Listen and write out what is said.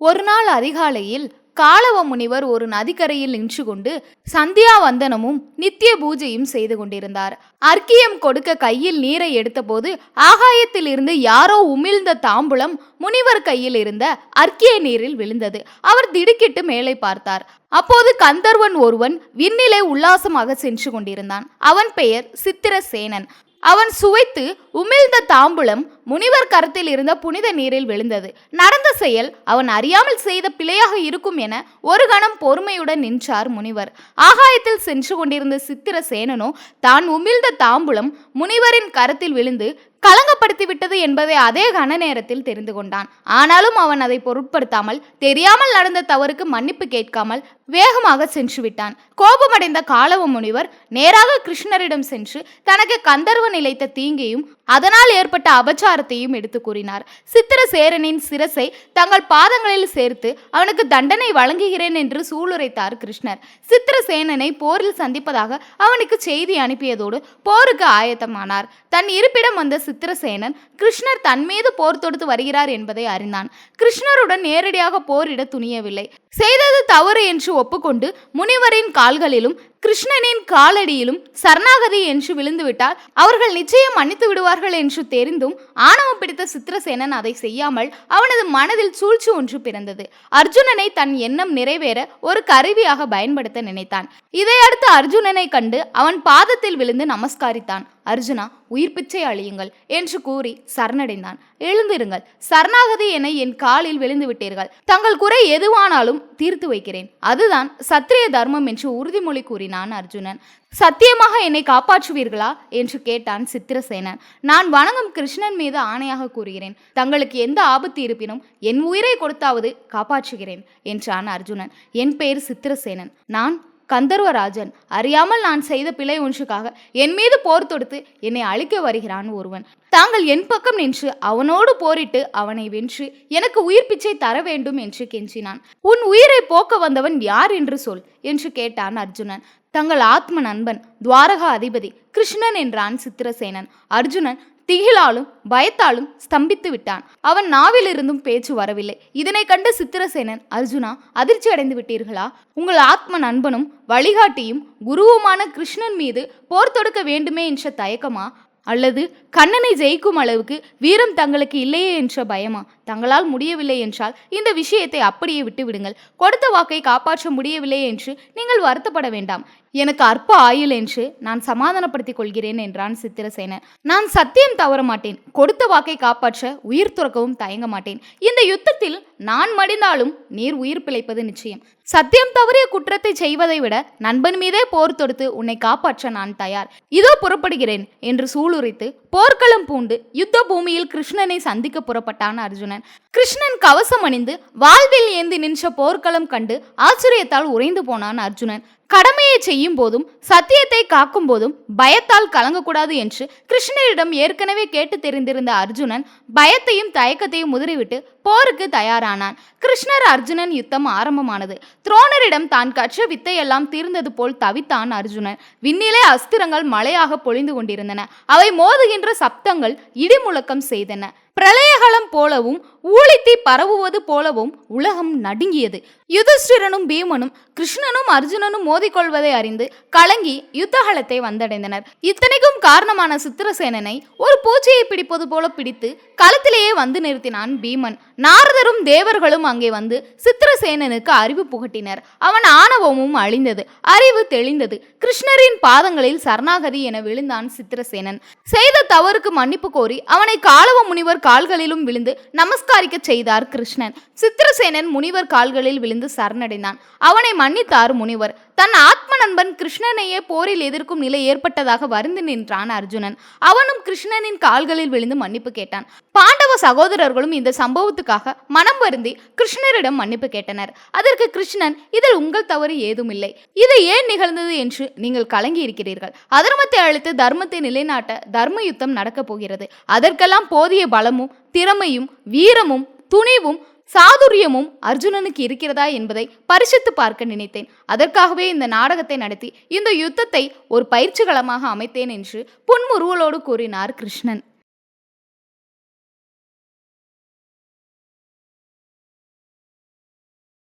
ஒரு நாள் அதிகாலையில் காலவ முனிவர் ஒரு நதிக்கரையில் நின்று கொண்டு சந்தியா வந்தனமும் நித்திய பூஜையும் செய்து கொண்டிருந்தார். அர்க்கியம் கொடுக்க கையில் நீரை எடுத்தபோது ஆகாயத்தில் இருந்து யாரோ உமிழ்ந்த தாம்பூலம் முனிவர் கையில் இருந்த அர்க்கிய நீரில் விழுந்தது. அவர் திடுக்கிட்டு மேலே பார்த்தார். அப்போது கந்தர்வன் ஒருவன் விண்ணிலே உல்லாசமாக சென்று கொண்டிருந்தான். அவன் பெயர் சித்திரசேனன். அவன் சுவைத்து உமிழ்ந்த தாம்பூலம் முனிவர் கருத்தில் இருந்த புனித நீரில் விழுந்தது. நடந்த செயல் அவன் அறியாமல் செய்த பிழையாக இருக்கும் என ஒரு கணம் பொறுமையுடன் நின்றார் முனிவர். ஆகாயத்தில் சென்று கொண்டிருந்த சித்திர சேனனோ தான் உமிழ்ந்த தாம்பூலம் முனிவரின் கருத்தில் விழுந்து கலங்கப்படுத்தி விட்டது என்பதை அதே கன நேரத்தில் தெரிந்து கொண்டான். ஆனாலும் அவன் அதை பொருட்படுத்தாமல் தெரியாமல் நடந்த தவறுக்கு மன்னிப்பு கேட்காமல் வேகமாக சென்று விட்டான். கோபமடைந்த காலவ முனிவர் நேராக கிருஷ்ணரிடம் சென்று தனக்கு கந்தர்வன் நிலைத்த தீங்கையும் அதனால் ஏற்பட்ட அபச்சாரத்தையும் எடுத்து கூறினார். சித்திரசேரனின் சிரசை தங்கள் பாதங்களில் சேர்த்து அவனுக்கு தண்டனை வழங்குகிறேன் என்று சூளுரைத்தார் கிருஷ்ணர். சித்திரசேனனை போரில் சந்திப்பதாக அவனுக்கு செய்தி அனுப்பியதோடு போருக்கு ஆயத்தமானார். தன் இருப்பிடம் வந்த சித்திரசேனன் கிருஷ்ணர் தன் மீது போர் தொடுத்து வருகிறார் என்பதை அறிந்தான். கிருஷ்ணருடன் நேரடியாக போரிட துணியவில்லை. செய்தது தவறு என்று ஒப்புக்கொண்டு முனிவரின் கால்களிலும் கிருஷ்ணனின் காலடியிலும் சரணாகதி என்று விழுந்துவிட்டால் அவர்கள் நிச்சயம் மன்னித்து விடுவார்கள் என்று தெரிந்தும் ஆணவம் பிடித்த சித்திரசேனன் அதை செய்யாமல் அவனது மனதில் சூழ்ச்சி ஒன்று பிறந்தது. அர்ஜுனனை தன் எண்ணம் நிறைவேற ஒரு கருவியாக பயன்படுத்த நினைத்தான். இதையடுத்து அர்ஜுனனை கண்டு அவன் பாதத்தில் விழுந்து நமஸ்காரித்தான். அர்ஜுனா உயிர் பிச்சை அழியுங்கள் என்று கூறி சரணடைந்தான். எழுந்திருங்கள். சரணாகதி என என் காலில் விழுந்து விட்டீர்கள். தங்கள் குறை எதுவானாலும் தீர்த்து வைக்கிறேன். அதுதான் சத்திரிய தர்மம் என்று உறுதிமொழி கூறினான் அர்ஜுனன். சத்தியமாக என்னை காப்பாற்றுவீர்களா? என்று கேட்டான் சித்திரசேனன். நான் வணங்கும் கிருஷ்ணன் மீது ஆணையாக கூறுகிறேன். தங்களுக்கு எந்த ஆபத்து இருப்பினும் என் உயிரை கொடுத்தாவது காப்பாற்றுகிறேன் என்றான் அர்ஜுனன். என் பெயர் சித்திரசேனன். நான் கந்தர்வராஜன் அறியாமல் நான் செய்த பிழை ஒன்றுக்காக என் மீது போர் தொடுத்து என்னை அழிக்க வருகிறான் ஒருவன். தாங்கள் என் பக்கம் நின்று அவனோடு போரிட்டு அவனை வென்று எனக்கு உயிர் பிச்சை தர வேண்டும் என்று கெஞ்சினான். உன் உயிரை போக்க வந்தவன் யார் என்று சொல் என்று கேட்டான் அர்ஜுனன். தங்கள் ஆத்ம நண்பன் துவாரகா அதிபதி கிருஷ்ணன் என்றான் சித்திரசேனன். அர்ஜுனன் திகிலாலும் பயத்தாலும் ஸ்தம்பித்து விட்டான். அவன் நாவிலிருந்தும் பேச்சு வரவில்லை. இதனை கண்ட சித்திரசேனன் அர்ஜுனா அதிர்ச்சி அடைந்து விட்டீர்களா? உங்கள் ஆத்ம நண்பனும் வழிகாட்டியும் குருவுமான கிருஷ்ணன் மீது போர் தொடுக்க வேண்டுமே என்ற தயக்கமா? அல்லது கண்ணனை ஜெயிக்கும் அளவுக்கு வீரம் தங்களுக்கு இல்லையே என்ற பயமா? தங்களால் முடியவில்லை என்றால் இந்த விஷயத்தை அப்படியே விட்டுவிடுங்கள் கொடுத்த வாக்கை காப்பாற்ற முடியவில்லை என்று நீங்கள் வருத்தப்பட வேண்டாம். எனக்கு அற்ப ஆயுள் என்று நான் சமாதானப்படுத்திக் கொள்கிறேன் என்றான் சித்திரசேன. நான் சத்தியம் தவற மாட்டேன். கொடுத்த வாக்கை காப்பாற்ற உயிர் துறக்கவும் தயங்க மாட்டேன். இந்த யுத்தத்தில் நான் மடிந்தாலும் நீர் உயிர் பிழைப்பது நிச்சயம். சத்தியம் தவறிய குற்றத்தை செய்வதை விட நண்பன் மீதே போர் தொடுத்து உன்னை காப்பாற்ற நான் தயார். இதோ புறப்படுகிறேன் என்று சூளுரைத்து போர்க்களம் பூண்டு யுத்த பூமியில் கிருஷ்ணனை சந்திக்க புறப்பட்டான் அர்ஜுனன். கிருஷ்ணன் கவசம் அணிந்து வாழ்வில் ஏந்தி நின்ற போர்க்களம் கண்டு ஆச்சரியத்தால் உறைந்து போனான் அர்ஜுனன். கடமையை செய்யும் போதும் சத்தியத்தை காக்கும் போதும் பயத்தால் கலங்கக்கூடாது என்று கிருஷ்ணரிடம் ஏற்கனவே கேட்டு தெரிந்திருந்த அர்ஜுனன் பயத்தையும் தயக்கத்தையும் முதிரிவிட்டு போருக்கு தயாரானான். கிருஷ்ணர் அர்ஜுனன் யுத்தம் ஆரம்பமானது. துரோணரிடம் தான் கற்ற வித்தையெல்லாம் தீர்ந்தது போல் தவித்தான் அர்ஜுனன். விண்ணிலே அஸ்திரங்கள் மழையாக பொழிந்து கொண்டிருந்தன. அவை மோதுகின்ற சப்தங்கள் இடிமுழக்கம் செய்தன. பிரளயகலம் போலவும் ஊழித்தி பரவுவது போலவும் உலகம் நடுங்கியது. யுதிஷ்டிரனும் பீமனும் கிருஷ்ணனும் அர்ஜுனனும் மோதிக்கொள்வதை அறிந்து கலங்கி யுத்தகலத்தை வந்தடைந்தனர். இத்தனைக்கும் காரணமான சித்திரசேனனை ஒரு பூச்சியை பிடிப்பது போல பிடித்து களத்திலேயே வந்து நிறுத்தினான் பீமன். நாரதரும் தேவர்களும் அங்கே வந்து சித்திரசேனனுக்கு அறிவு புகட்டினர். அவன் ஆணவமும் அழிந்தது அறிவு தெளிந்தது. கிருஷ்ணரின் பாதங்களில் சரணாகதி என விழுந்தான் சித்திரசேனன். செய்த தவறுக்கு மன்னிப்பு கோரி அவனை காலவ முனிவர் கால்களிலும் விழுந்து நமஸ்காரிக்க செய்தார் கிருஷ்ணன். சித்திரசேனன் முனிவர் கால்களில் விழுந்து விழுந்து சரணடைந்தான். அவனை மன்னித்தார் முனிவர். தன் ஆத்ம நண்பன் கிருஷ்ணனையே போரில் எதிர்க்கும் நிலை ஏற்பட்டதாக வருந்து நின்றான் அர்ஜுனன். அவனும் கிருஷ்ணனின் கால்களில் விழுந்து மன்னிப்பு கேட்டான். பாண்டவ சகோதரர்களும் இந்த சம்பவத்துக்காக மனம் வருந்தி கிருஷ்ணரிடம் மன்னிப்பு கேட்டனர். அதற்கு கிருஷ்ணன் இதில் உங்கள் தவறு ஏதும் இல்லை இது ஏன் நிகழ்ந்தது என்று நீங்கள் கலங்கி இருக்கிறீர்கள் அதர்மத்தை அழித்து தர்மத்தை நிலைநாட்ட தர்ம யுத்தம் நடக்கப் போகிறது. அதற்கெல்லாம் போதிய பலமும் திறமையும் வீரமும் துணிவும் சாதுரியமும் அர்ஜுனனுக்கு இருக்கிறதா என்பதை பரிசித்து பார்க்க நினைத்தேன். அதற்காகவே இந்த நாடகத்தை நடத்தி இந்த யுத்தத்தை ஒரு பயிற்சி களமாக அமைத்தேன் என்று புன்முறுவலோடு கூறினார் கிருஷ்ணன்.